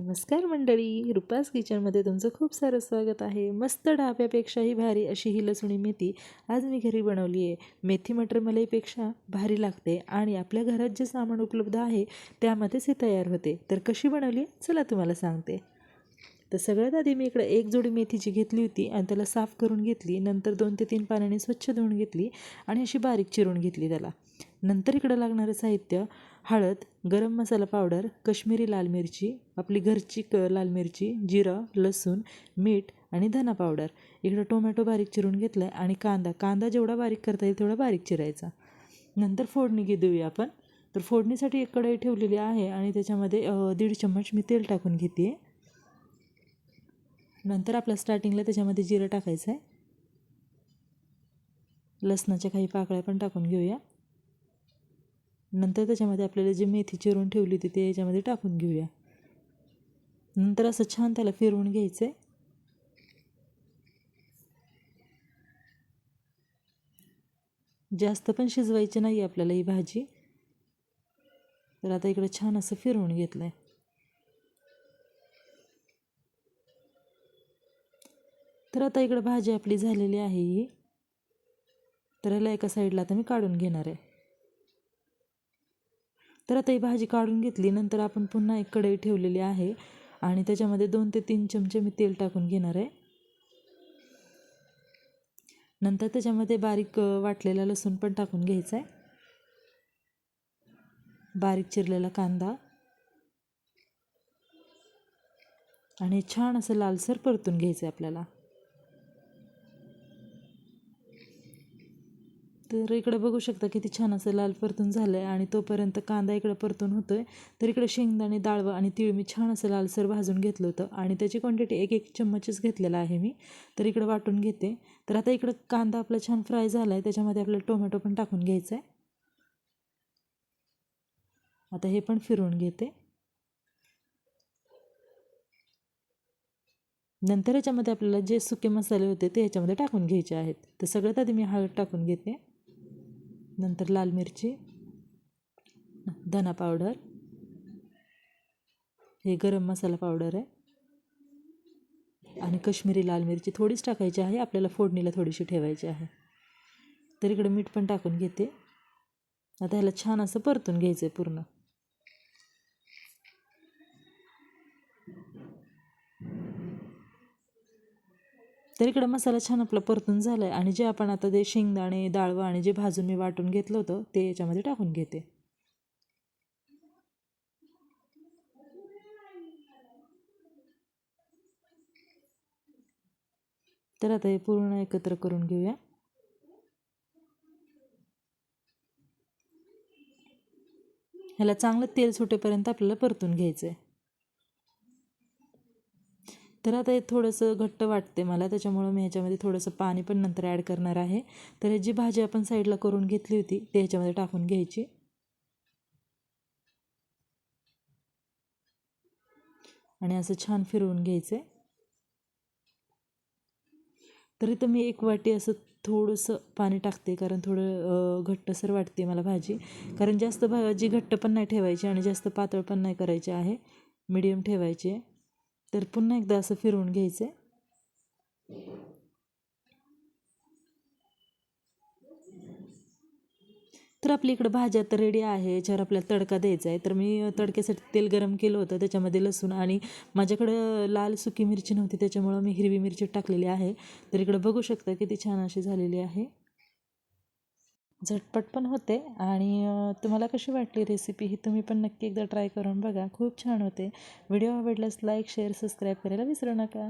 नमस्कार मंडळी रुपास किचनमध्ये तुमचं खूप सारं स्वागत आहे. मस्त डाब्यापेक्षाही भारी अशी ही लसुणी मेथी आज मी घरी बनवली आहे. मेथी मटर मलईपेक्षा भारी लागते आणि आपल्या घरात जे सामान उपलब्ध आहे त्यामध्येच हे तयार होते. तर कशी बनवली चला तुम्हाला सांगते. तर सगळ्यात आधी मी इकडे एक जोडी मेथीची घेतली होती आणि त्याला साफ करून घेतली. नंतर दोन ते तीन पाण्याने स्वच्छ धुवून घेतली आणि अशी बारीक चिरून घेतली त्याला. नंतर इकडं लागणारं साहित्य हळद गरम मसाला पावडर कश्मीरी लाल मिरची आपली घरची क लाल मिरची जिरं लसूण मीठ आणि धना पावडर. इकडं टोमॅटो बारीक चिरून घेतला आहे आणि कांदा. कांदा जेवढा बारीक करता येईल तेवढा बारीक चिरायचा. नंतर फोडणी घे देऊया आपण. तर फोडणीसाठी एक कढई ठेवलेली आहे आणि त्याच्यामध्ये दीड चम्मच मी तेल टाकून घेते. नंतर आपल्या स्टार्टिंगला त्याच्यामध्ये जिरं टाकायचं आहे लसणाच्या काही पाकळ्या पण टाकून घेऊया. नंतर त्याच्यामध्ये आपल्याला जी मेथी चिरून ठेवली होती ते याच्यामध्ये टाकून घेऊया. नंतर असं छान त्याला फिरवून घ्यायचं आहे जास्त पण शिजवायची नाही आपल्याला ही भाजी. तर आता इकडं छान असं फिरवून घेतलं आहे तर आता इकडं भाजी आपली झालेली आहे ही. तर याला एका साईडला आता मी काढून घेणार आहे. तर आता ही भाजी काढून घेतली. नंतर आपण पुन्हा एक कढई ठेवलेली आहे. आणि त्याच्यामध्ये दोन ते तीन चमचे मी तेल टाकून घेणार आहे. नंतर त्याच्यामध्ये बारीक वाटलेला लसूण पण टाकून घ्यायचा आहे. बारीक चिरलेला कांदा. आणि छान असं लालसर परतून घ्यायचं आहे आपल्याला. तर इकडे बघू शकता किती छान असं लाल परतून झालं आहे आणि तोपर्यंत कांदा इकडे परतून होतो आहे तर इकडे शेंगदाणे डाळवं आणि तीळ मी छान असं लालसर भाजून घेतलं होतं आणि त्याची क्वांटिटी एक एक चम्मचच घेतलेला आहे मी. तर इकडं वाटून घेते. तर आता इकडं कांदा आपला छान फ्राय झाला आहे त्याच्यामध्ये आपल्याला टोमॅटो पण टाकून घ्यायचं आहे आता हे पण फिरवून घेते. नंतर याच्यामध्ये आपल्याला जे सुके मसाले होते ते याच्यामध्ये टाकून घ्यायचे आहेत. तर सगळ्यात आधी मी हळद टाकून घेते. नंतर लाल मिरची धना पावडर. हे गरम मसाला पावडर आहे. आणि कश्मीरी लाल मिरची थोडीच टाकायची आहे. आपल्याला फोडणीला थोडीशी ठेवायची आहे. तर इकडे मीठ पण टाकून घेते. आता ह्याला छान असं परतून घ्यायचं आहे पूर्ण. तर इकडं मसाला छान आपला परतून झाला आहे आणि जे आपण आता ते शेंगदाणे डाळवं आणि जे भाजून मी वाटून घेतलं होतं ते याच्यामध्ये टाकून घेते. तर आता हे पूर्ण एकत्र करून घेऊया. ह्याला चांगलं तेल सुटेपर्यंत आपल्याला परतून घ्यायचं आहे तर आता हे थोडंसं घट्ट वाटते मला त्याच्यामुळं मी ह्याच्यामध्ये थोडंसं पाणी पण नंतर ॲड करणार आहे. तर जी भाजी आपण साईडला करून घेतली होती ते ह्याच्यामध्ये टाकून घ्यायची. आणि असं छान फिरवून घ्यायचं आहे तर इथं मी एक वाटी असं थोडंसं पाणी टाकते कारण थोडं घट्टसर वाटते मला भाजी. कारण जास्त भाजी घट्ट पण नाही ठेवायची आणि जास्त पातळ पण नाही करायची आहे मीडियम ठेवायची आहे. तर पुन्हा एकदा असं फिरवून घ्यायचं तर आपली इकडं भाज्या तर रेडी आहे याच्यावर आपल्याला तडका द्यायचा आहे. तर मी तडक्यासाठी तेल गरम केलं होतं त्याच्यामध्ये लसूण आणि माझ्याकडं लाल सुकी मिरची नव्हती त्याच्यामुळं मी हिरवी मिरची टाकलेली आहे. तर इकडं बघू शकता किती छान अशी झालेली आहे. झटपट पण होते आणि तुम्हाला कशी वाटली रेसिपी ही तुम्ही पण नक्की एकदा ट्राय करून बघा. खूप छान होते. व्हिडिओ आवडल्यास लाईक शेअर सबस्क्राईब करायला विसरू नका.